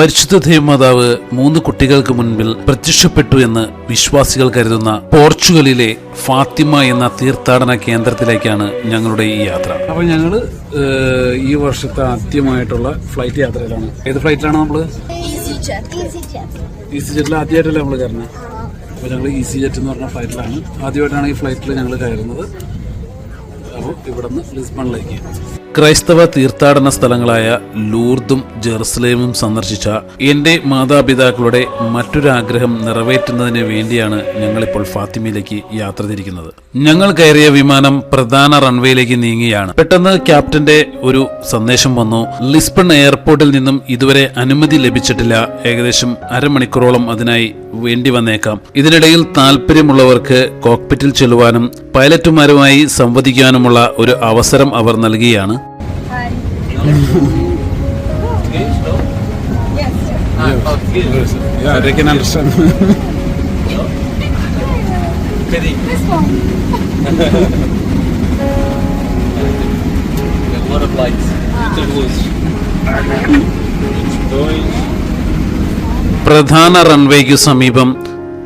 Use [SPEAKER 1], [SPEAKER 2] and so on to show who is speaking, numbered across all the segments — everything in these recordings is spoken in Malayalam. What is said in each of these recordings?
[SPEAKER 1] പരിശുദ്ധ ദേവമാതാവ് മൂന്ന് കുട്ടികൾക്ക് മുൻപിൽ പ്രത്യക്ഷപ്പെട്ടു എന്ന് വിശ്വാസികൾ കരുതുന്ന പോർച്ചുഗലിലെ ഫാത്തിമ എന്ന തീർത്ഥാടന കേന്ദ്രത്തിലേക്കാണ് ഞങ്ങളുടെ ഈ യാത്ര. അപ്പോൾ ഞങ്ങൾ ഈ വർഷത്തെ ആദ്യമായിട്ടുള്ള ഫ്ലൈറ്റ് യാത്രയിലാണ്. ഏത് ഫ്ലൈറ്റിലാണ് നമ്മൾ
[SPEAKER 2] ഈസി
[SPEAKER 1] ജെറ്റിൽ ആദ്യമായിട്ടല്ലേ നമ്മൾ കയറുന്നത്? അപ്പോൾ ഞങ്ങൾ ഈസി ജെറ്റ് എന്ന് പറഞ്ഞ ഫ്ലൈറ്റിലാണ് ആദ്യമായിട്ടാണ് ഈ ഫ്ലൈറ്റിൽ ഞങ്ങൾ കയറുന്നത്. ലിസ്ബണിലേക്ക്. ക്രൈസ്തവ തീർത്ഥാടന സ്ഥലങ്ങളായ ലൂർദും ജെറുസലേമും സന്ദർശിച്ച എന്റെ മാതാപിതാക്കളുടെ മറ്റൊരാഗ്രഹം നിറവേറ്റുന്നതിന് വേണ്ടിയാണ് ഞങ്ങളിപ്പോൾ ഫാത്തിമയിലേക്ക് യാത്ര തിരിക്കുന്നത്. ഞങ്ങൾ കയറിയ വിമാനം പ്രധാന റൺവേയിലേക്ക് നീങ്ങിയാണ്. പെട്ടെന്ന് ക്യാപ്റ്റന്റെ ഒരു സന്ദേശം വന്നു. ലിസ്ബൺ എയർപോർട്ടിൽ നിന്നും ഇതുവരെ അനുമതി ലഭിച്ചിട്ടില്ല. ഏകദേശം അരമണിക്കൂറോളം അതിനായി വേണ്ടി വന്നേക്കാം. ഇതിനിടയിൽ താല്പര്യമുള്ളവർക്ക് കോക്പിറ്റിൽ ചെല്ലുവാനും പൈലറ്റുമാരുമായി സംവദിക്കാനുമുള്ള ചെയ്യാനുള്ള ഒരു അവസരം അവർ നൽകിയാണ്. പ്രധാന റൺവേക്ക് സമീപം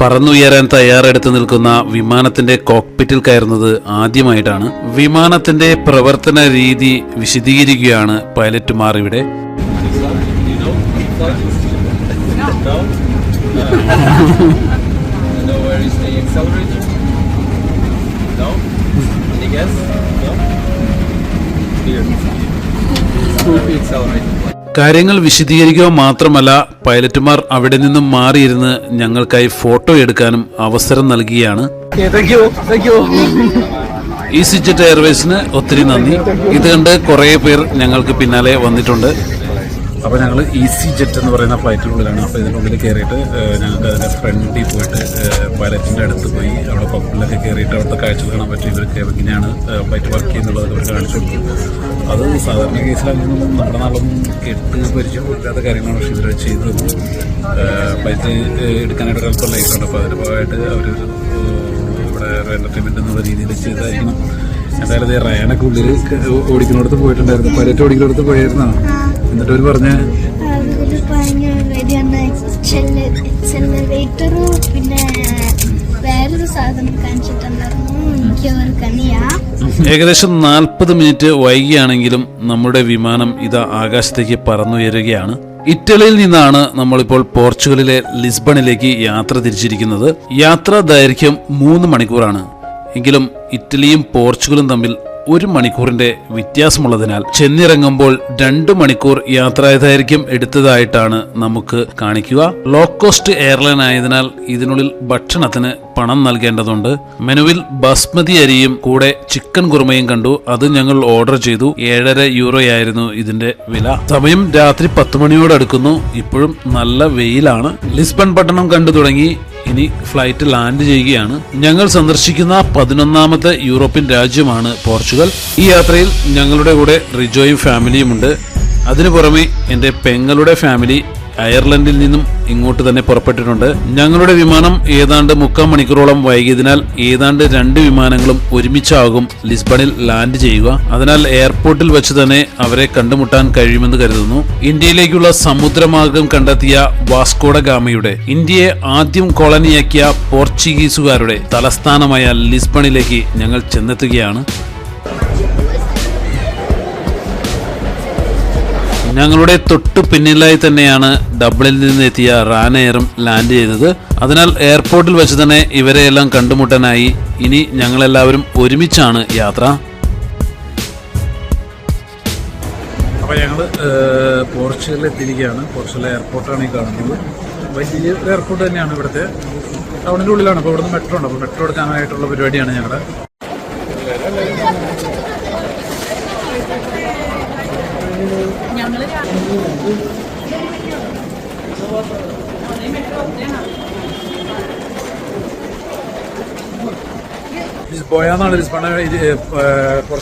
[SPEAKER 1] പറന്നുയരാൻ തയ്യാറെടുത്ത് നിൽക്കുന്ന വിമാനത്തിന്റെ കോക്പിറ്റിൽ കയറുന്നത് ആദ്യമായിട്ടാണ് വിമാനത്തിന്റെ പ്രവർത്തന രീതി വിശദീകരിക്കുകയാണ് പൈലറ്റുമാർ ഇവിടെ
[SPEAKER 3] know? No. Here. Where the accelerator?
[SPEAKER 1] കാര്യങ്ങൾ വിശദീകരിക്കുക മാത്രമല്ല പൈലറ്റുമാർ അവിടെ നിന്നും മാറിയിരുന്ന് ഞങ്ങൾക്കായി ഫോട്ടോ എടുക്കാനും അവസരം
[SPEAKER 3] you.
[SPEAKER 1] ഈസി ജെറ്റ് എയർവേസിന് ഒത്തിരി നന്ദി. ഇത് കണ്ട് കുറേ പേർ ഞങ്ങൾക്ക് പിന്നാലെ വന്നിട്ടുണ്ട്. അപ്പോൾ ഞങ്ങൾ ഈസി ജെറ്റ് എന്ന് പറയുന്ന ഫ്ലൈറ്റിനുള്ളിലാണ്. അപ്പോൾ ഇതിനുള്ളിൽ കയറിയിട്ട് ഞങ്ങൾക്ക് അതിന്റെ ഫ്രണ്ടിൽ പോയിട്ട് പൈലറ്റിന്റെ അടുത്ത് പോയി അവിടെ പപ്പിലൊക്കെ കയറിയിട്ട് അവിടുത്തെ കാഴ്ച കാണാൻ പറ്റും ഇവർക്ക് എങ്ങനെയാണ് ഫ്ലൈറ്റ് വർക്ക് ചെയ്യുന്നുള്ളത് അവർ കാണിച്ചു കൊടുക്കും അത് സാധാരണ കേസിലൊന്നും നമ്മുടെ നാളൊന്നും കേട്ട് പരിചയമില്ലാത്ത കാര്യങ്ങളാണ് പക്ഷേ ഇവർ ചെയ്തത്. ഫ്ലൈറ്റ് എടുക്കാനായിട്ട് ഒരല്പം ലൈഫുണ്ട് അപ്പോൾ അതിന്റെ ഭാഗമായിട്ട് അവർ ഇവിടെ എന്റർടൈൻമെന്റ് എന്നുള്ള രീതിയിൽ ചെയ്തായിരിക്കണം എന്തായാലും ഇത് റയാനൊക്കെ ഉള്ളിൽ ഓടിക്കുന്നിടത്ത് പോയിട്ടുണ്ടായിരുന്നു. പൈലറ്റ് ഓടിക്കുന്നിടത്ത് പോയായിരുന്നോ? എന്നിട്ട് അവർ പറഞ്ഞ?
[SPEAKER 2] പിന്നെ വേറൊരു സാധനം കാണിച്ചിട്ടുണ്ടായിരുന്നു.
[SPEAKER 1] ഏകദേശം നാൽപ്പത് മിനിറ്റ് വൈകിയാണെങ്കിലും നമ്മുടെ വിമാനം ഇത് ആകാശത്തേക്ക് പറന്നുയരുകയാണ്. ഇറ്റലിയിൽ നിന്നാണ് നമ്മളിപ്പോൾ പോർച്ചുഗലിലെ ലിസ്ബണിലേക്ക് യാത്ര തിരിച്ചിരിക്കുന്നത്. യാത്രാ ദൈർഘ്യം മൂന്ന് മണിക്കൂറാണ്. എങ്കിലും ഇറ്റലിയും പോർച്ചുഗലും തമ്മിൽ ഒരു മണിക്കൂറിന്റെ വ്യത്യാസമുള്ളതിനാൽ ചെന്നിറങ്ങുമ്പോൾ രണ്ട് മണിക്കൂർ യാത്രാദൈർഘ്യം എടുത്തതായിട്ടാണ് നമുക്ക് കാണിക്കുക. ലോ കോസ്റ്റ് എയർലൈൻ ആയതിനാൽ ഇതിനുള്ളിൽ ഭക്ഷണത്തിന് പണം നൽകേണ്ടതുണ്ട്. മെനുവിൽ ബസ്മതി അരിയും കൂടെ ചിക്കൻ കുറുമയും കണ്ടു. അത് ഞങ്ങൾ ഓർഡർ ചെയ്തു. ഏഴര യൂറോയായിരുന്നു ഇതിന്റെ വില. സമയം രാത്രി പത്ത് മണിയോടടുക്കുന്നു ഇപ്പോഴും നല്ല വെയിലാണ്. ലിസ്ബൺ പട്ടണം കണ്ടു തുടങ്ങി. ഇനി ഫ്ലൈറ്റ് ലാൻഡ് ചെയ്യുകയാണ്. ഞങ്ങൾ സന്ദർശിക്കുന്ന പതിനൊന്നാമത്തെ യൂറോപ്യൻ രാജ്യമാണ് പോർച്ചുഗൽ. ഈ യാത്രയിൽ ഞങ്ങളുടെ കൂടെ റിജോയും ഫാമിലിയുമുണ്ട് അതിനു പുറമെ എന്റെ പെങ്ങളുടെ ഫാമിലി അയർലൻഡിൽ നിന്നും ഇങ്ങോട്ട് തന്നെ പുറപ്പെട്ടിട്ടുണ്ട്. ഞങ്ങളുടെ വിമാനം ഏതാണ്ട് മുക്കാൽ മണിക്കൂറോളം വൈകിയതിനാൽ ഏതാണ്ട് രണ്ട് വിമാനങ്ങളും ഒരുമിച്ചാകും ലിസ്ബണിൽ ലാൻഡ് ചെയ്യുക. അതിനാൽ എയർപോർട്ടിൽ വെച്ച് തന്നെ അവരെ കണ്ടുമുട്ടാൻ കഴിയുമെന്ന് കരുതുന്നു. ഇന്ത്യയിലേക്കുള്ള സമുദ്രമാർഗം കണ്ടെത്തിയ വാസ്കോഡ ഗാമയുടെ ഇന്ത്യയെ ആദ്യം കോളനിയാക്കിയ പോർച്ചുഗീസുകാരുടെ തലസ്ഥാനമായ ലിസ്ബണിലേക്ക് ഞങ്ങൾ ചെന്നെത്തുകയാണ്. ഞങ്ങളുടെ തൊട്ടു പിന്നിലായി തന്നെയാണ് ഡബ്ലിൽ നിന്ന് എത്തിയ റാനെയറും ലാൻഡ് ചെയ്തത്. അതിനാൽ എയർപോർട്ടിൽ വെച്ച് തന്നെ ഇവരെയെല്ലാം കണ്ടുമുട്ടാനായി ഇനി ഞങ്ങളെല്ലാവരും ഒരുമിച്ചാണ് യാത്ര. അപ്പോൾ ഞങ്ങൾ പോർച്ചുഗലിൽ എത്തിയിരിക്കുകയാണ്. പോർച്ചുഗൽ എയർപോർട്ടാണ് ഈ കാണുന്നത്. വലിയ എയർപോർട്ട് തന്നെയാണ് ഇവിടുത്തെ. ടൗണിന്റെ ഉള്ളിലാണ്. അപ്പോൾ ഇവിടുന്ന് മെട്രോ ഉണ്ട്. അപ്പോൾ മെട്രോ എടുക്കാനായിട്ടുള്ള പരിപാടിയാണ് ഞങ്ങളുടെ ലിസ്ബോയ എന്നാണ് ലിസ്ബണ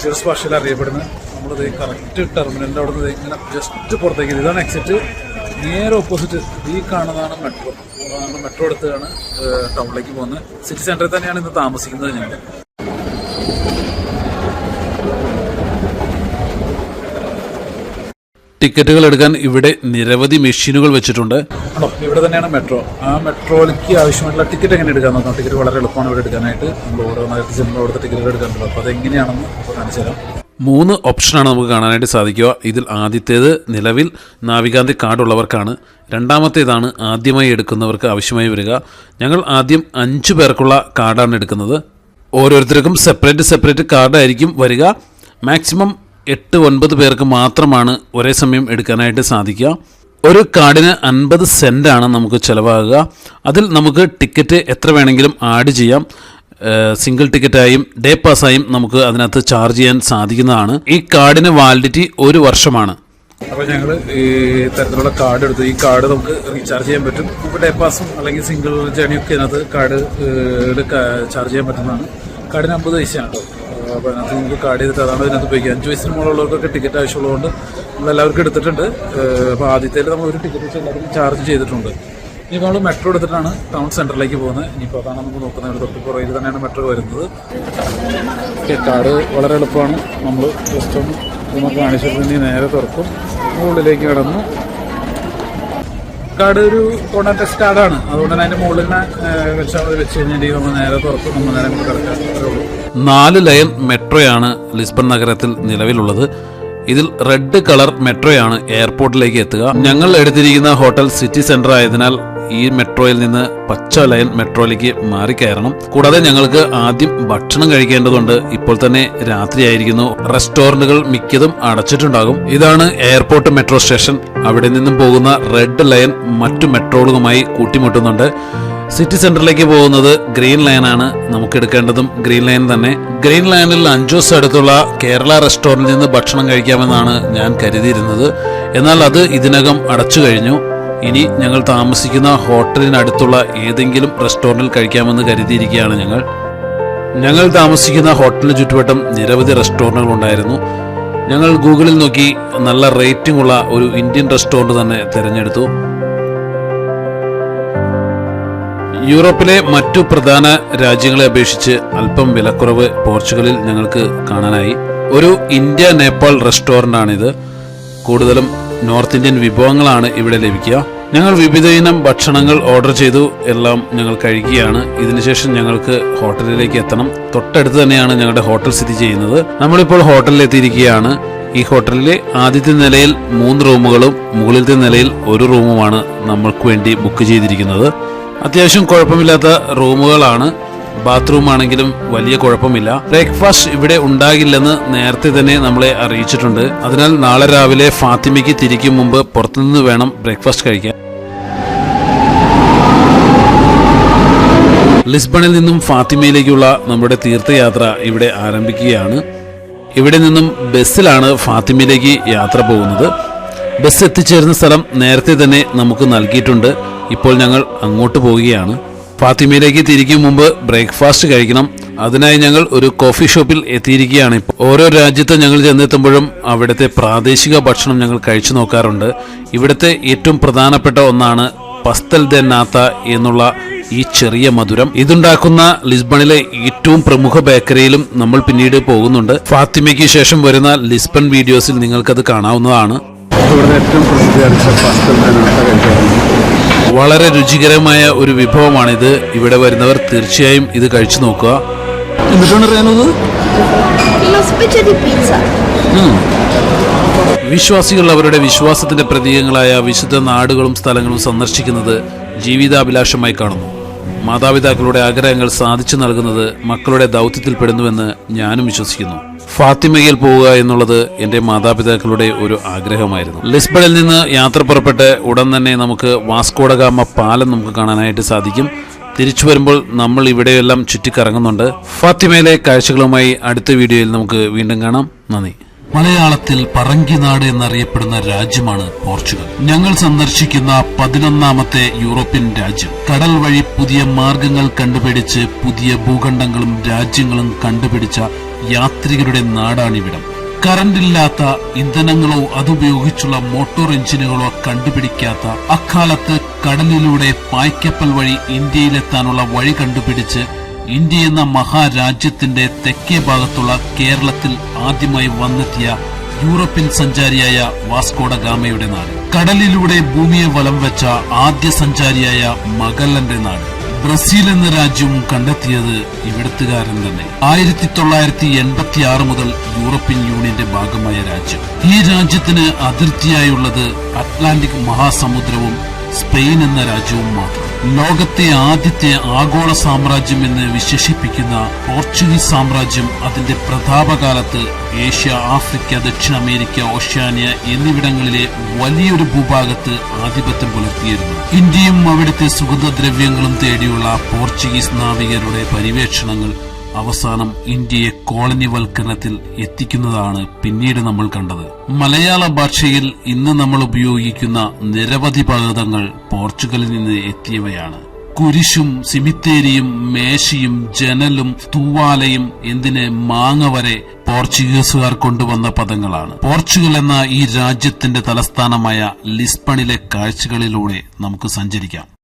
[SPEAKER 1] ദിവസം ഭാഷയിൽ അറിയപ്പെടുന്നത്. നമ്മളിത് കറക്റ്റ് ടെർമിനലിന്റെ അവിടെ നിന്ന് ഇങ്ങനെ ജസ്റ്റ് പുറത്തേക്ക് ഇതാണ് എക്സിറ്റ് നേരെ ഓപ്പോസിറ്റ് ഈ കാണുന്നതാണ് മെട്രോ മെട്രോ എടുത്താണ് ടൗണിലേക്ക് പോകുന്നത്. സിറ്റി സെന്ററിൽ തന്നെയാണ് ഇന്ന് താമസിക്കുന്നത് ഞങ്ങൾ. ടിക്കറ്റുകൾ എടുക്കാൻ ഇവിടെ നിരവധി മെഷീനുകൾ വെച്ചിട്ടുണ്ട്. ഇവിടെ തന്നെയാണ് മെട്രോ. ആ മെട്രോയിലേക്ക് ആവശ്യമായിട്ടുള്ള ടിക്കറ്റ് എങ്ങനെ എടുക്കാൻ നോക്കാം ടിക്കറ്റ് വളരെ എളുപ്പമാണ് ഇവിടെ എടുക്കാനായിട്ട്. നമ്മൾ ഓരോ നഗരത്തിൽ ചെല്ലുമ്പോൾ അവിടുത്തെ ടിക്കറ്റ് എടുക്കാനുള്ളത് അപ്പോൾ അതെങ്ങനെയാണെന്ന് എങ്ങനെയാണെന്ന് കാണിച്ചു തരാം. മൂന്ന് ഓപ്ഷനാണ് നമുക്ക് കാണാനായിട്ട് സാധിക്കുക. ഇതിൽ ആദ്യത്തേത് നിലവിൽ നാവികാന്തി കാർഡുള്ളവർക്കാണ് രണ്ടാമത്തേതാണ് ആദ്യമായി എടുക്കുന്നവർക്ക് ആവശ്യമായി വരിക. ഞങ്ങൾ ആദ്യം അഞ്ച് പേർക്കുള്ള കാർഡാണ് എടുക്കുന്നത്. ഓരോരുത്തർക്കും സെപ്പറേറ്റ് സെപ്പറേറ്റ് കാർഡായിരിക്കും വരിക. മാക്സിമം എട്ട് ഒൻപത് പേർക്ക് മാത്രമാണ് ഒരേ സമയം എടുക്കാനായിട്ട് സാധിക്കുക. ഒരു കാർഡിന് അൻപത് സെന്റാണ് നമുക്ക് ചിലവാകുക. അതിൽ നമുക്ക് ടിക്കറ്റ് എത്ര വേണമെങ്കിലും ആഡ് ചെയ്യാം. സിംഗിൾ ടിക്കറ്റായും ഡേ പാസ്സായും നമുക്ക് അതിനകത്ത് ചാർജ് ചെയ്യാൻ സാധിക്കുന്നതാണ്. ഈ കാർഡിന് വാലിഡിറ്റി ഒരു വർഷമാണ്. അപ്പോൾ ഞങ്ങൾ ഈ തരത്തിലുള്ള കാർഡ് എടുത്തു ഈ കാർഡ് നമുക്ക് റീചാർജ് ചെയ്യാൻ പറ്റും. ഇപ്പോൾ ഡേ പാസും അല്ലെങ്കിൽ സിംഗിൾ ജേണിയൊക്കെ അതിനകത്ത് കാർഡ് ചാർജ് ചെയ്യാൻ പറ്റുന്നതാണ്. കാർഡിന് അമ്പത് പൈസയാണ് കേട്ടോ. അപ്പോൾ അതിനകത്ത് നമുക്ക് കാർഡ് ചെയ്തിട്ട് അതാണ് ഇതിനകത്ത് പോയി അഞ്ച് വയസ്സിന് മുകളിലുള്ളവർക്കൊക്കെ ടിക്കറ്റ് ആവശ്യമുള്ളതുകൊണ്ട് നമ്മളെല്ലാവർക്കും എടുത്തിട്ടുണ്ട്. അപ്പോൾ ആദ്യത്തേൽ നമ്മൾ ഒരു ടിക്കറ്റ് വെച്ച് എല്ലാവർക്കും ചാർജ് ചെയ്തിട്ടുണ്ട്. ഇനിയിപ്പോൾ നമ്മൾ മെട്രോ എടുത്തിട്ടാണ് ടൗൺ സെന്ററിലേക്ക് പോകുന്നത്. ഇനിയിപ്പോൾ അതാണ് നമുക്ക് നോക്കുന്നത്. തൊട്ട് പുറകിൽ തന്നെയാണ് മെട്രോ വരുന്നത്. കാർഡ് വളരെ എളുപ്പമാണ്. നമ്മൾ ജസ്റ്റ് ഒന്ന് നമുക്ക് കാണിച്ചിട്ടുണ്ടെങ്കിൽ നേരെ തുറക്കും. മുകളിലേക്ക് കിടന്നു. കാർഡ് ഒരു കോണ്ടാക്ട് കാർഡാണ് അതുകൊണ്ട് തന്നെ അതിന്റെ മുകളിൽ തന്നെ വെച്ചാൽ വെച്ച് കഴിഞ്ഞിട്ടുണ്ടെങ്കിൽ നമ്മൾ നേരെ തുറക്കും. നമ്മൾ നേരെ കിടക്കാൻ ഉള്ളൂ. നാല് ലയൻ മെട്രോയാണ് ലിസ്ബൺ നഗരത്തിൽ നിലവിലുള്ളത്. ഇതിൽ റെഡ് കളർ മെട്രോയാണ് എയർപോർട്ടിലേക്ക് എത്തുക. ഞങ്ങൾ എടുത്തിരിക്കുന്ന ഹോട്ടൽ സിറ്റി സെന്റർ ആയതിനാൽ ഈ മെട്രോയിൽ നിന്ന് പച്ച ലയൻ മെട്രോയിലേക്ക് മാറിക്കയറണം. കൂടാതെ ഞങ്ങൾക്ക് ആദ്യം ഭക്ഷണം കഴിക്കേണ്ടതുണ്ട്. ഇപ്പോൾ തന്നെ രാത്രിയായിരിക്കുന്നു. റെസ്റ്റോറന്റുകൾ മിക്കതും അടച്ചിട്ടുണ്ടാകും. ഇതാണ് എയർപോർട്ട് മെട്രോ സ്റ്റേഷൻ. അവിടെ നിന്നും പോകുന്ന റെഡ് ലൈൻ മറ്റു മെട്രോകളുമായി കൂട്ടിമുട്ടുന്നുണ്ട്. സിറ്റി സെന്ററിലേക്ക് പോകുന്നത് ഗ്രീൻ ലൈൻ ആണ് നമുക്ക് എടുക്കേണ്ടതും ഗ്രീൻ ലൈൻ തന്നെ. ഗ്രീൻ ലൈനിൽ അഞ്ചോസ് അടുത്തുള്ള കേരള റെസ്റ്റോറന്റിൽ നിന്ന് ഭക്ഷണം കഴിക്കാമെന്നാണ് ഞാൻ കരുതിയിരുന്നത്. എന്നാൽ അത് ഇതിനകം അടച്ചു കഴിഞ്ഞു. ഇനി ഞങ്ങൾ താമസിക്കുന്ന ഹോട്ടലിനടുത്തുള്ള ഏതെങ്കിലും റെസ്റ്റോറന്റിൽ കഴിക്കാമെന്ന് കരുതിയിരിക്കുകയാണ് ഞങ്ങൾ. ഞങ്ങൾ താമസിക്കുന്ന ഹോട്ടലിന് ചുറ്റുവട്ടം നിരവധി റെസ്റ്റോറന്റുകൾ ഉണ്ടായിരുന്നു. ഞങ്ങൾ ഗൂഗിളിൽ നോക്കി നല്ല റേറ്റിംഗ് ഉള്ള ഒരു ഇന്ത്യൻ റെസ്റ്റോറന്റ് തന്നെ തിരഞ്ഞെടുത്തു. യൂറോപ്പിലെ മറ്റു പ്രധാന രാജ്യങ്ങളെ അപേക്ഷിച്ച് അല്പം വിലക്കുറവ് പോർച്ചുഗലിൽ ഞങ്ങൾക്ക് കാണാനായി. ഒരു ഇന്ത്യ നേപ്പാൾ റെസ്റ്റോറന്റ് ആണിത് കൂടുതലും നോർത്ത് ഇന്ത്യൻ വിഭവങ്ങളാണ് ഇവിടെ ലഭിക്കുക. ഞങ്ങൾ വിവിധ ഇനം ഭക്ഷണങ്ങൾ ഓർഡർ ചെയ്തു എല്ലാം ഞങ്ങൾ കഴിക്കുകയാണ്. ഇതിനുശേഷം ഞങ്ങൾക്ക് ഹോട്ടലിലേക്ക് എത്തണം. തൊട്ടടുത്ത് തന്നെയാണ് ഞങ്ങളുടെ ഹോട്ടൽ സ്ഥിതി ചെയ്യുന്നത്. നമ്മളിപ്പോൾ ഹോട്ടലിൽ എത്തിയിരിക്കുകയാണ്. ഈ ഹോട്ടലിലെ ആദ്യത്തെ നിലയിൽ മൂന്ന് റൂമുകളും മുകളിലത്തെ നിലയിൽ ഒരു റൂമുമാണ് നമ്മൾക്ക് വേണ്ടി ബുക്ക് ചെയ്തിരിക്കുന്നത്. അത്യാവശ്യം കുഴപ്പമില്ലാത്ത റൂമുകളാണ്. ബാത്റൂം ആണെങ്കിലും വലിയ കുഴപ്പമില്ല. ബ്രേക്ക്ഫാസ്റ്റ് ഇവിടെ ഉണ്ടാകില്ലെന്ന് നേരത്തെ തന്നെ നമ്മളെ അറിയിച്ചിട്ടുണ്ട്. അതിനാൽ നാളെ രാവിലെ ഫാത്തിമയ്ക്ക് തിരിക്കും മുമ്പ് പുറത്തുനിന്ന് വേണം ബ്രേക്ക്ഫാസ്റ്റ് കഴിക്കാൻ. ലിസ്ബണിൽ നിന്നും ഫാത്തിമയിലേക്കുള്ള നമ്മുടെ തീർത്ഥയാത്ര ഇവിടെ ആരംഭിക്കുകയാണ്. ഇവിടെ നിന്നും ബസ്സിലാണ് ഫാത്തിമയിലേക്ക് യാത്ര പോകുന്നത്. ബസ് എത്തിച്ചേരുന്ന സ്ഥലം നേരത്തെ തന്നെ നമുക്ക് നൽകിയിട്ടുണ്ട്. ഇപ്പോൾ ഞങ്ങൾ അങ്ങോട്ട് പോവുകയാണ്. ഫാത്തിമയിലേക്ക് തിരിക്കും മുമ്പ് ബ്രേക്ക്ഫാസ്റ്റ് കഴിക്കണം. അതിനായി ഞങ്ങൾ ഒരു കോഫി ഷോപ്പിൽ എത്തിയിരിക്കുകയാണ് ഓരോ രാജ്യത്ത് ഞങ്ങൾ ചെന്നെത്തുമ്പോഴും അവിടുത്തെ പ്രാദേശിക ഭക്ഷണം ഞങ്ങൾ കഴിച്ചു നോക്കാറുണ്ട്. ഇവിടുത്തെ ഏറ്റവും പ്രധാനപ്പെട്ട ഒന്നാണ് പസ്തൽ ദെ നാത്ത എന്നുള്ള ഈ ചെറിയ മധുരം. ഇതുണ്ടാക്കുന്ന ലിസ്ബണിലെ ഏറ്റവും പ്രമുഖ ബേക്കറിയിലും നമ്മൾ പിന്നീട് പോകുന്നുണ്ട്. ഫാത്തിമയ്ക്ക് ശേഷം വരുന്ന ലിസ്ബൺ വീഡിയോസിൽ നിങ്ങൾക്കത് കാണാവുന്നതാണ്. ഏറ്റവും വളരെ രുചികരമായ ഒരു വിഭവമാണിത്. ഇവിടെ വരുന്നവർ തീർച്ചയായും ഇത് കഴിച്ചു നോക്കുക. എന്നിട്ടാണ്
[SPEAKER 2] pizza.
[SPEAKER 1] വിശ്വാസികൾ അവരുടെ വിശ്വാസത്തിന്റെ പ്രതീകങ്ങളായ വിശുദ്ധ നാടുകളും സ്ഥലങ്ങളും സന്ദർശിക്കുന്നത് ജീവിതാഭിലാഷമായി കാണുന്നു. മാതാപിതാക്കളുടെ ആഗ്രഹങ്ങൾ സാധിച്ചു നൽകുന്നത് മക്കളുടെ ദൗത്യത്തിൽപ്പെടുന്നുവെന്ന് ഞാനും വിശ്വസിക്കുന്നു. ഫാത്തിമയിൽ പോവുക എന്നുള്ളത് എന്റെ മാതാപിതാക്കളുടെ ഒരു ആഗ്രഹമായിരുന്നു. ലിസ്ബണിൽ നിന്ന് യാത്ര പുറപ്പെട്ട് ഉടൻ തന്നെ നമുക്ക് വാസ്കോഡഗാമ പാലം നമുക്ക് കാണാനായിട്ട് സാധിക്കും. തിരിച്ചു വരുമ്പോൾ നമ്മൾ ഇവിടെയെല്ലാം ചുറ്റിക്കറങ്ങുന്നുണ്ട്. ഫാത്തിമയിലെ കാഴ്ചകളുമായി അടുത്ത വീഡിയോയിൽ നമുക്ക് വീണ്ടും കാണാം. നന്ദി. മലയാളത്തിൽ പറങ്കിനാട് എന്നറിയപ്പെടുന്ന രാജ്യമാണ് പോർച്ചുഗൽ. ഞങ്ങൾ സന്ദർശിക്കുന്ന പതിനൊന്നാമത്തെ യൂറോപ്യൻ രാജ്യം. കടൽ വഴി പുതിയ മാർഗങ്ങൾ കണ്ടുപിടിച്ച് പുതിയ ഭൂഖണ്ഡങ്ങളും രാജ്യങ്ങളും കണ്ടുപിടിച്ച യാത്രികരുടെ നാടാണിവിടം. കറണ്ടില്ലാത്ത ഇന്ധനങ്ങളോ അതുപയോഗിച്ചുള്ള മോട്ടോർ എഞ്ചിനുകളോ കണ്ടുപിടിക്കാത്ത അക്കാലത്ത് കടലിലൂടെ പായ്ക്കപ്പൽ വഴി ഇന്ത്യയിലെത്താനുള്ള വഴി കണ്ടുപിടിച്ച് ഇന്ത്യ എന്ന മഹാരാജ്യത്തിന്റെ തെക്കേ ഭാഗത്തുള്ള കേരളത്തിൽ ആദ്യമായി വന്നെത്തിയ യൂറോപ്യൻ സഞ്ചാരിയായ വാസ്കോഡ ഗാമയുടെ നാട്. കടലിലൂടെ ഭൂമിയെ വലം വെച്ച ആദ്യ സഞ്ചാരിയായ മഗല്ലന്റെ നാട്. ബ്രസീൽ എന്ന രാജ്യം കണ്ടെത്തിയത് ഇവിടത്തുകാരൻ തന്നെ. ആയിരത്തി തൊള്ളായിരത്തി എൺപത്തി ആറ് മുതൽ യൂറോപ്യൻ യൂണിയന്റെ ഭാഗമായ രാജ്യം. ഈ രാജ്യത്തിന് അതിർത്തിയായുള്ളത് അറ്റ്ലാന്റിക് മഹാസമുദ്രവും സ്പെയിൻ എന്ന രാജ്യവും മാത്രം. ലോകത്തെ ആദ്യത്തെ ആഗോള സാമ്രാജ്യം എന്ന് വിശേഷിപ്പിക്കുന്ന പോർച്ചുഗീസ് സാമ്രാജ്യം അതിന്റെ പ്രതാപകാലത്ത് ഏഷ്യ ആഫ്രിക്ക ദക്ഷിണ അമേരിക്ക ഓഷ്യാനിയ എന്നിവിടങ്ങളിലെ വലിയൊരു ഭൂഭാഗത്ത് ആധിപത്യം പുലർത്തിയിരുന്നു. ഇന്ത്യയും അവിടുത്തെ സുഗന്ധദ്രവ്യങ്ങളും തേടിയുള്ള പോർച്ചുഗീസ് നാവികരുടെ പര്യവേക്ഷണങ്ങൾ അവസാനം ഇന്ത്യയെ കോളനിവൽക്കരണത്തിൽ എത്തിക്കുന്നതാണ് പിന്നീട് നമ്മൾ കണ്ടത്. മലയാള ഭാഷയിൽ ഇന്ന് നമ്മൾ ഉപയോഗിക്കുന്ന നിരവധി പദങ്ങൾ പോർച്ചുഗലിൽ നിന്ന് എത്തിയവയാണ്. കുരിശും സിമിത്തേരിയും മേശയും ജനലും തൂവാലയും എന്തിനെ മാങ്ങ വരെ പോർച്ചുഗീസുകാർ കൊണ്ടുവന്ന പദങ്ങളാണ്. പോർച്ചുഗൽ എന്ന ഈ രാജ്യത്തിന്റെ തലസ്ഥാനമായ ലിസ്ബണിലെ കാഴ്ചകളിലൂടെ നമുക്ക് സഞ്ചരിക്കാം.